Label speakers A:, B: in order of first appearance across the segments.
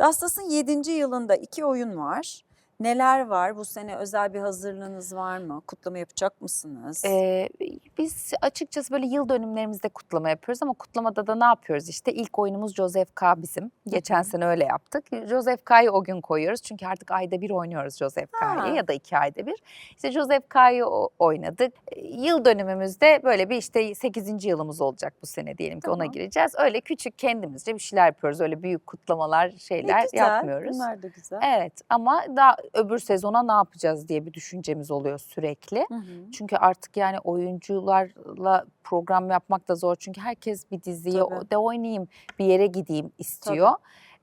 A: Dastas'ın 7. yılında iki oyun var. Neler var? Bu sene özel bir hazırlığınız var mı? Kutlama yapacak mısınız?
B: Ee, biz açıkçası böyle yıl dönümlerimizde kutlama yapıyoruz ama kutlamada da ne yapıyoruz işte ilk oyunumuz Joseph K bizim. Geçen sene öyle yaptık. Joseph K'yı o gün koyuyoruz çünkü artık ayda bir oynuyoruz Joseph. K'yı ya da iki ayda bir. İşte Joseph K'yı oynadık. Ee, Yıl dönümümüzde böyle bir işte 8. yılımız olacak bu sene diyelim ki ona
A: Tamam.
B: gireceğiz. Öyle küçük kendimizce bir şeyler yapıyoruz. Öyle büyük kutlamalar
A: Ne
B: şeyler
A: güzel.
B: yapmıyoruz.
A: Bunlar da güzel.
B: Evet ama daha öbür sezona ne yapacağız diye bir düşüncemiz oluyor sürekli.
A: Hı hı.
B: Çünkü artık yani oyuncularla program yapmak da zor. Çünkü herkes bir diziye
A: Tabii.
B: de oynayayım, bir yere gideyim istiyor.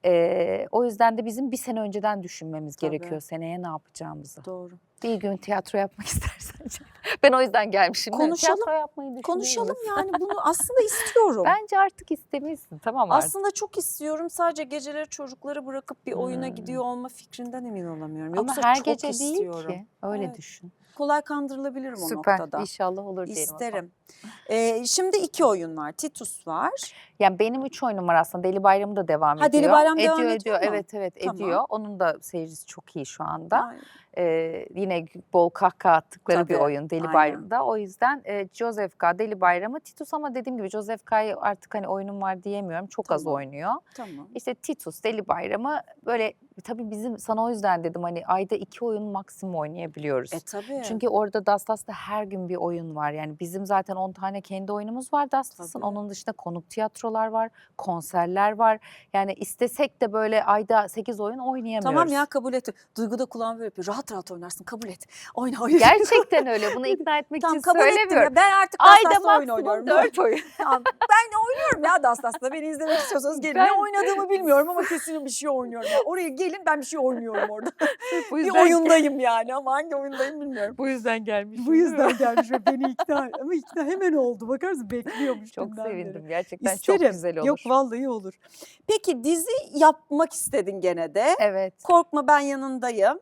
B: Ee, o yüzden de bizim bir sene önceden düşünmemiz
A: Tabii.
B: gerekiyor seneye ne yapacağımızı.
A: Doğru.
B: Bir gün tiyatro yapmak istersen. ben o yüzden gelmişim.
A: Konuşalım,
B: Tiyatro yapmayı
A: Konuşalım yani bunu aslında istiyorum.
B: Bence artık istemişsin tamam artık.
A: Aslında çok istiyorum. Sadece geceleri çocukları bırakıp bir oyuna
B: Hmm.
A: gidiyor olma fikrinden emin olamıyorum.
B: Ama
A: Yoksa
B: her
A: çok
B: gece
A: istiyorum.
B: değil ki. Öyle
A: Evet.
B: düşün.
A: Kolay kandırılabilirim o
B: Süper.
A: noktada.
B: İnşallah olur diyelim.
A: İsterim. Ee, şimdi iki oyun var. Titus var.
B: Yani benim üç oyunum var aslında. Deli Bayramı da devam
A: Ha,
B: ediyor.
A: Deli Bayram
B: ediyor,
A: devam ediyor
B: ediyor.
A: mu?
B: Evet evet
A: Tamam.
B: ediyor. Onun da seyircisi çok iyi şu anda.
A: Ay,
B: Ee, yine bol kahkaha attıkları bir
A: Tabii,
B: oyun Deli
A: aynen.
B: Bayramı'da. O yüzden e, Joseph K, Deli Bayramı, Titus ama dediğim gibi Joseph K'yı artık hani oyunum var diyemiyorum. Çok az
A: Tamam.
B: oynuyor.
A: tamam.
B: İşte Titus, Deli Bayramı böyle tabii bizim sana o yüzden dedim hani ayda iki oyun maksimum oynayabiliyoruz.
A: E tabii.
B: Çünkü orada Dastas'ta her gün bir oyun var. Yani bizim zaten 10 tane kendi oyunumuz var Dastas'ın. Onun dışında konuk tiyatrolar var, konserler var. Yani istesek de böyle ayda 8 oyun oynayamıyoruz.
A: Tamam ya kabul et. Duygu da kulağım böyle yapıyor. Rahat rahat oynarsın kabul et. Oyna oyna.
B: Gerçekten öyle. Bunu ikna etmek
A: Tamam
B: için
A: kabul ettim
B: söylemiyorum.
A: ya. Ben artık
B: Ayda
A: Dastas'ta oyun oynuyorum.
B: 4 oyun.
A: Tamam, ben oynuyorum ya Dastas'ta. Beni izlemek istiyorsanız gelin. Ne
B: Ben-
A: oynadığımı bilmiyorum ama kesin bir şey oynuyorum. Ya. Oraya gelin ben bir şey oynuyorum orada.
B: Bu
A: bir
B: yüzden,
A: oyundayım yani ama hangi oyundayım bilmiyorum.
B: bu yüzden gelmiş.
A: Bu yüzden gelmiş ve beni ikna ama ikna hemen oldu. Bakar mısın bekliyormuş.
B: Çok
A: dünden beri.
B: sevindim. Gerçekten
A: İsterim.
B: çok güzel olur.
A: Yok vallahi olur. Peki dizi yapmak istedin gene de.
B: Evet.
A: Korkma ben yanındayım.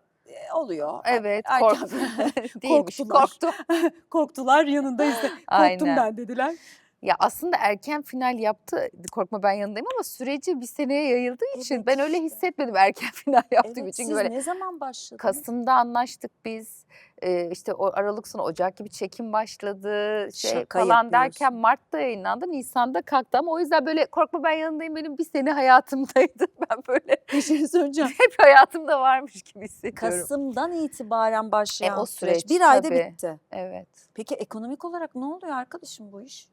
A: Oluyor.
B: Evet.
A: Erken-
B: Kork Değilmiş.
A: Korktular.
B: Korktu.
A: Korktular yanındayız. de. Korktum
B: Aynen.
A: ben dediler.
B: Ya aslında erken final yaptı. Korkma ben yanındayım ama süreci bir seneye yayıldığı için
A: Evet
B: ben öyle hissetmedim erken final yaptığı
A: Evet,
B: için.
A: siz
B: Böyle
A: ne zaman başladınız?
B: Kasım'da anlaştık biz. Ee, işte o Aralık sonu Ocak gibi çekim başladı. Şey
A: Şaka
B: falan derken. Mart'ta yayınlandı. Nisan'da kalktı ama o yüzden böyle korkma ben yanındayım benim bir sene hayatımdaydı. Ben böyle
A: Bir şey söyleyeceğim.
B: hep hayatımda varmış gibi hissediyorum.
A: Kasım'dan itibaren başlayan
B: E, o
A: süreç,
B: süreç,
A: bir ayda
B: tabii.
A: bitti.
B: Evet.
A: Peki ekonomik olarak ne oluyor arkadaşım bu iş?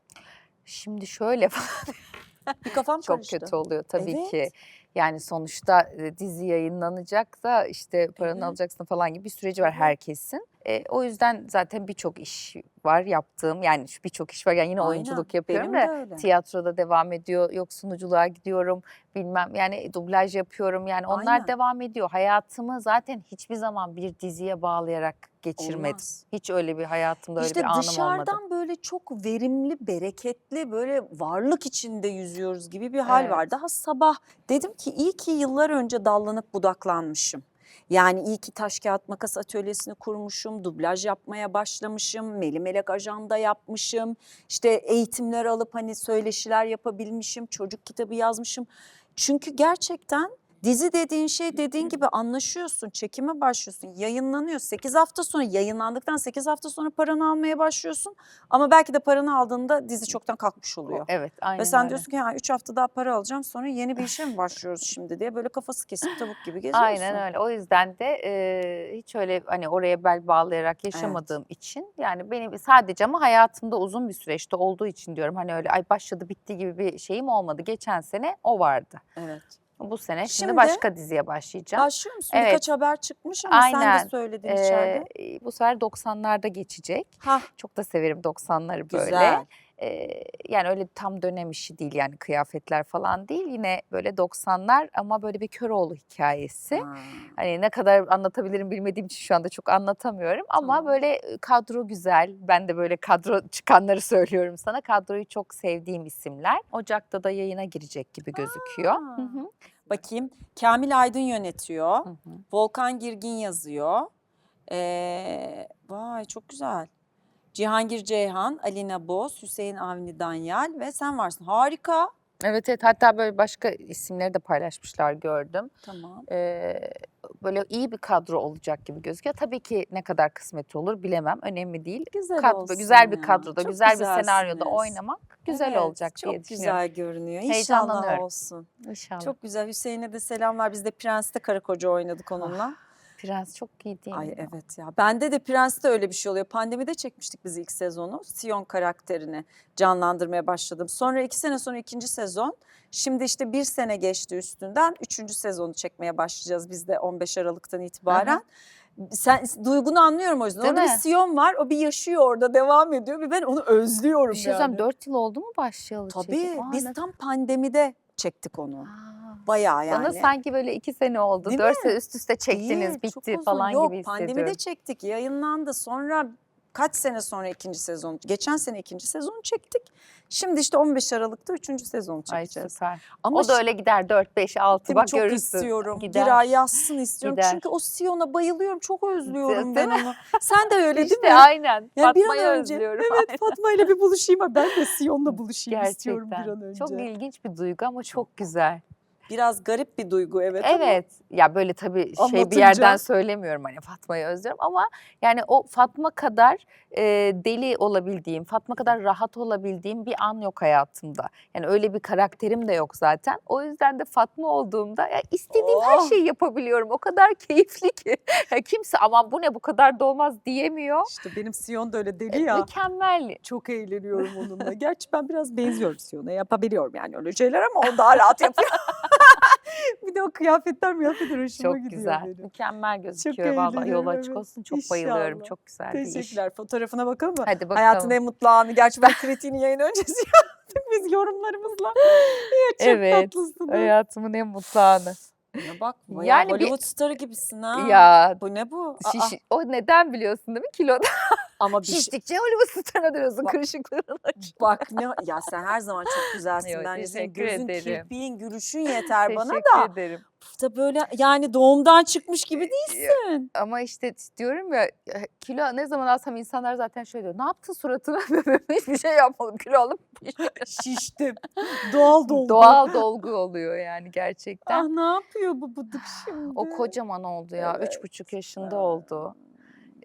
B: Şimdi şöyle
A: Bir kafam
B: çok
A: karıştı.
B: kötü oluyor tabii
A: Evet.
B: ki. Yani sonuçta e, dizi yayınlanacak da işte paranı
A: Evet.
B: alacaksın falan gibi bir süreci var
A: Evet.
B: herkesin. E, o yüzden zaten birçok iş var yaptığım. Yani birçok iş var. Yani yine
A: Aynen,
B: oyunculuk yapıyorum da
A: öyle.
B: tiyatroda devam ediyor. Yok sunuculuğa gidiyorum. Bilmem yani dublaj yapıyorum. Yani onlar
A: Aynen.
B: devam ediyor. Hayatımı zaten hiçbir zaman bir diziye bağlayarak geçirmedim.
A: Olmaz.
B: Hiç öyle bir hayatımda öyle
A: İşte
B: bir anım
A: dışarıdan
B: olmadı.
A: Böyle çok verimli, bereketli, böyle varlık içinde yüzüyoruz gibi bir hal var.
B: Evet.
A: Daha sabah dedim ki iyi ki yıllar önce dallanıp budaklanmışım. Yani iyi ki taş kağıt makas atölyesini kurmuşum, dublaj yapmaya başlamışım, Meli Melek ajanda yapmışım. İşte eğitimler alıp hani söyleşiler yapabilmişim, çocuk kitabı yazmışım. Çünkü gerçekten Dizi dediğin şey dediğin gibi anlaşıyorsun, çekime başlıyorsun, yayınlanıyor. 8 hafta sonra yayınlandıktan 8 hafta sonra paranı almaya başlıyorsun. Ama belki de paranı aldığında dizi çoktan kalkmış oluyor.
B: Evet aynen
A: Ve sen
B: öyle.
A: diyorsun ki ha 3 hafta daha para alacağım sonra yeni bir işe mi başlıyoruz şimdi diye böyle kafası kesip tavuk gibi geziyorsun.
B: Aynen öyle. O yüzden de e, hiç öyle hani oraya bel bağlayarak yaşamadığım için yani benim sadece ama hayatımda uzun bir süreçte olduğu için diyorum hani öyle ay başladı bitti gibi bir şeyim olmadı. Geçen sene o vardı.
A: Evet.
B: Bu sene şimdi,
A: Şimdi-
B: başka diziye başlayacağım.
A: Başlıyor musun?
B: Evet.
A: Birkaç haber çıkmış ama sen
B: Aynen.
A: de söyledin
B: Ee,
A: içeride.
B: bu sefer 90'larda geçecek.
A: Ha
B: Çok da severim 90'ları böyle.
A: güzel.
B: Ee, yani öyle tam dönem işi değil yani kıyafetler falan değil. Yine böyle 90'lar ama böyle bir Köroğlu hikayesi.
A: Ha.
B: Hani ne kadar anlatabilirim bilmediğim için şu anda çok anlatamıyorum. Ama
A: Tamam.
B: böyle e, kadro güzel. Ben de böyle kadro çıkanları söylüyorum sana. Kadroyu çok sevdiğim isimler. Ocak'ta da yayına girecek gibi gözüküyor. Hı hı,
A: Bakayım. Kamil Aydın yönetiyor.
B: hı hı.
A: Volkan Girgin yazıyor. Ee, vay çok güzel. Cihangir Ceyhan, Alina Boz, Hüseyin Avni Danyal ve sen varsın. Harika.
B: Evet evet hatta böyle başka isimleri de paylaşmışlar gördüm.
A: Tamam.
B: Ee, böyle iyi bir kadro olacak gibi gözüküyor. Tabii ki ne kadar kısmet olur bilemem. Önemli değil.
A: Güzel
B: Kad-
A: olsun
B: güzel bir kadroda,
A: Çok
B: güzel bir senaryoda
A: güzelsiniz.
B: oynamak güzel
A: Evet,
B: olacak
A: çok
B: diye düşünüyorum.
A: güzel görünüyor. İnşallah
B: Heyecanlanıyorum.
A: olsun.
B: İnşallah.
A: Çok güzel. Hüseyin'e de selamlar. Biz de Prens'te karı koca oynadık onunla.
B: Prens çok iyi değil
A: Ay
B: mi?
A: evet ya. Bende de Prens'te öyle bir şey oluyor. Pandemide çekmiştik biz ilk sezonu. Sion karakterini canlandırmaya başladım. Sonra iki sene sonra ikinci sezon. Şimdi işte bir sene geçti üstünden. Üçüncü sezonu çekmeye başlayacağız biz de 15 Aralık'tan itibaren. Sen duygunu anlıyorum o yüzden.
B: Değil
A: Orada
B: mi?
A: bir Sion var. O bir yaşıyor orada devam ediyor ve ben onu özlüyorum
B: Bir şey
A: yani.
B: söyleyeyim 4 yıl oldu mu başlayalı
A: Tabii
B: çekim? Aa,
A: biz
B: ne-
A: tam pandemide çektik onu.
B: Aa,
A: Bayağı yani.
B: Bana sanki böyle iki sene oldu.
A: Değil
B: Dört sene üst üste çektiniz
A: Değil, çok
B: bitti
A: uzun.
B: falan
A: Yok,
B: gibi
A: pandemide
B: hissediyorum.
A: çektik yayınlandı sonra kaç sene sonra ikinci sezon geçen sene ikinci sezonu çektik. Şimdi işte 15 Aralık'ta üçüncü sezonu
B: Ay
A: çekeceğiz.
B: süper.
A: Ama
B: o da öyle gider 4, 5, 6
A: Değil mi?
B: bak
A: çok
B: görürsün.
A: istiyorum.
B: Gider.
A: Bir ay yazsın istiyorum.
B: Gider.
A: Çünkü o Sion'a bayılıyorum. Çok özlüyorum
B: Değil
A: ben onu. Sen de öyle değil
B: İşte
A: mi?
B: aynen.
A: Yani
B: Fatma'yı özlüyorum.
A: Evet Fatma ile bir buluşayım. Ben de Sion'la buluşayım istiyorum bir
B: Gerçekten.
A: an önce.
B: Çok ilginç bir duygu ama çok güzel.
A: Biraz garip bir duygu evet. ama
B: Evet. Ya böyle tabii şey bir yerden söylemiyorum hani Fatma'yı özlüyorum ama yani o Fatma kadar e, deli olabildiğim, Fatma kadar rahat olabildiğim bir an yok hayatımda. Yani öyle bir karakterim de yok zaten. O yüzden de Fatma olduğumda ya istediğim her
A: Oh!
B: şeyi yapabiliyorum. O kadar keyifli ki. Ya kimse aman bu ne bu kadar da olmaz diyemiyor.
A: İşte benim Sion da öyle
B: E,
A: deli ya.
B: Mükemmel.
A: Çok eğleniyorum onunla. Gerçi ben biraz benziyorum Sion'a. Yapabiliyorum yani öyle şeyler ama o daha rahat yapıyor. bir de o kıyafetler miyafetler hoşuma
B: Çok
A: gidiyor
B: güzel.
A: benim.
B: Mükemmel gözüküyor vallahi. Yol açık
A: evet.
B: olsun. Çok bayılıyorum.
A: İnşallah.
B: Çok güzel bir iş.
A: Teşekkürler. Fotoğrafına bakalım mı?
B: Hadi bakalım.
A: Hayatın en mutlu anı. Gerçi ben kritiğini yayın öncesi yaptık biz yorumlarımızla. Ya çok
B: Evet,
A: tatlısın.
B: Hayatımın en mutlu anı.
A: Ya bakma
B: Yani
A: ya
B: bir-
A: Hollywood starı gibisin ha.
B: Ya
A: Bu ne bu? Aa,
B: şiş, o neden biliyorsun değil mi? Kiloda
A: ama bir şey-
B: şiştikçe Hollywood starına dönüyorsun
A: Bak-
B: kırışıkların açıyor.
A: Bak ne ya sen her zaman çok güzelsin.
B: Yok,
A: Bence senin
B: teşekkür
A: gözün,
B: ederim.
A: kirpiğin, gülüşün yeter bana
B: Teşekkür
A: da.
B: ederim.
A: Da böyle yani doğumdan çıkmış gibi değilsin.
B: Ama işte diyorum ya kilo ne zaman alsam insanlar zaten şöyle diyor. Ne yaptın suratına? Hiçbir şey yapmadım. Kilo alıp
A: Şiştim. Doğal dolgu.
B: doğal dolgu oluyor yani gerçekten.
A: Ah ne yapıyor bu bıdık şimdi?
B: O kocaman oldu ya. Üç buçuk yaşında oldu.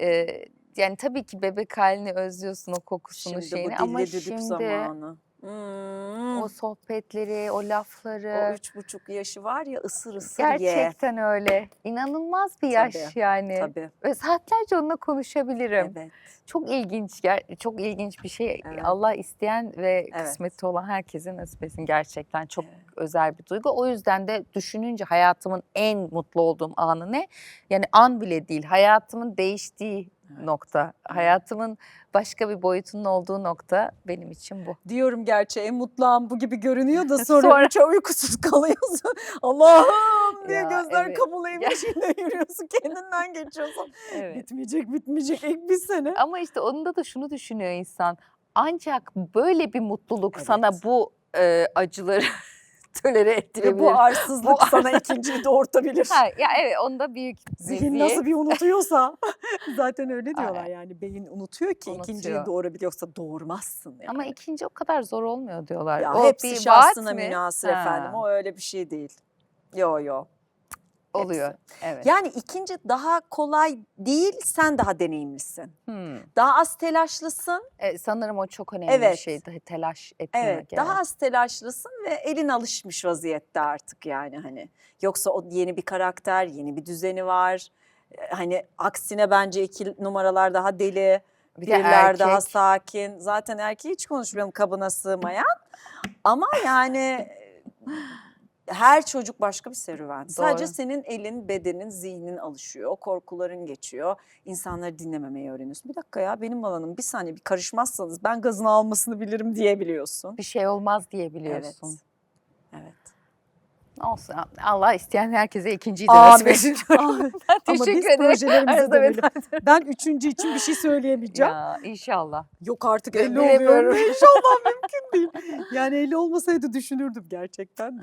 B: Ee, yani tabii ki bebek halini özlüyorsun o kokusunu
A: Şimdi
B: şeyini
A: bu
B: ama
A: dilli düdük
B: şimdi
A: zamanı. Hmm.
B: o sohbetleri, o lafları.
A: O üç buçuk yaşı var ya ısır ısır ye.
B: Gerçekten öyle. İnanılmaz bir yaş
A: Tabii,
B: yani.
A: Tabii.
B: Ve saatlerce onunla konuşabilirim.
A: Evet.
B: Çok ilginç, ger- çok ilginç bir şey.
A: Evet.
B: Allah isteyen ve
A: Evet.
B: kısmeti olan herkesin nasip etsin. Gerçekten çok
A: Evet.
B: özel bir duygu. O yüzden de düşününce hayatımın en mutlu olduğum anı ne? Yani an bile değil, hayatımın değiştiği. Nokta. Hayatımın başka bir boyutunun olduğu nokta benim için bu.
A: Diyorum gerçi en mutlu an bu gibi görünüyor da sonra,
B: Sonra-
A: sonra... uykusuz kalıyorsun. Allah'ım diye
B: Ya,
A: gözler
B: evet.
A: kabulaymış içinde yürüyorsun kendinden geçiyorsun.
B: Evet.
A: Bitmeyecek bitmeyecek ilk bir sene.
B: Ama işte onda da şunu düşünüyor insan. Ancak böyle bir mutluluk
A: Evet.
B: sana bu e, acıları tolere
A: Ve
B: ettirebilir.
A: bu arsızlık
B: Bu-
A: sana ikinciyi doğurtabilir.
B: Ha, ya evet onda büyük
A: Zihin
B: meziyet.
A: nasıl bir unutuyorsa zaten öyle diyorlar
B: Ay.
A: yani beyin unutuyor ki ikinciyi
B: Unutuyor.
A: doğurabiliyorsa doğurmazsın yani.
B: Ama ikinci o kadar zor olmuyor diyorlar.
A: ya
B: o
A: hepsi şahsına münasır efendim o öyle bir şey değil. Yo yo.
B: Oluyor. Evet.
A: Yani ikinci daha kolay değil sen daha deneyimlisin.
B: Hmm.
A: Daha az telaşlısın.
B: E, sanırım o çok önemli bir
A: Evet.
B: şey. Daha Telaş etmemek.
A: Evet, daha az telaşlısın ve elin alışmış vaziyette artık yani hani. Yoksa o yeni bir karakter, yeni bir düzeni var. Ee, Hani aksine bence iki numaralar daha deli,
B: Bir
A: birler daha sakin. Zaten erkeği hiç konuşmayalım kabına sığmayan. Ama yani her çocuk başka bir serüven. Sadece
B: Doğru.
A: senin elin, bedenin, zihnin alışıyor. Korkuların geçiyor. İnsanları dinlememeyi öğreniyorsun. Bir dakika ya benim alanım bir saniye bir karışmazsanız ben gazını almasını bilirim diyebiliyorsun.
B: Bir şey olmaz diyebiliyorsun.
A: Evet.
B: Olsun. Allah isteyen herkese ikinciyi de nasip etsin.
A: Ama biz
B: Teşekkür ederim.
A: projelerimize dönelim. Ben üçüncü için bir şey söyleyemeyeceğim.
B: Ya inşallah.
A: Yok artık 50 oluyorum. İnşallah mümkün değil. Yani 50 olmasaydı düşünürdüm gerçekten.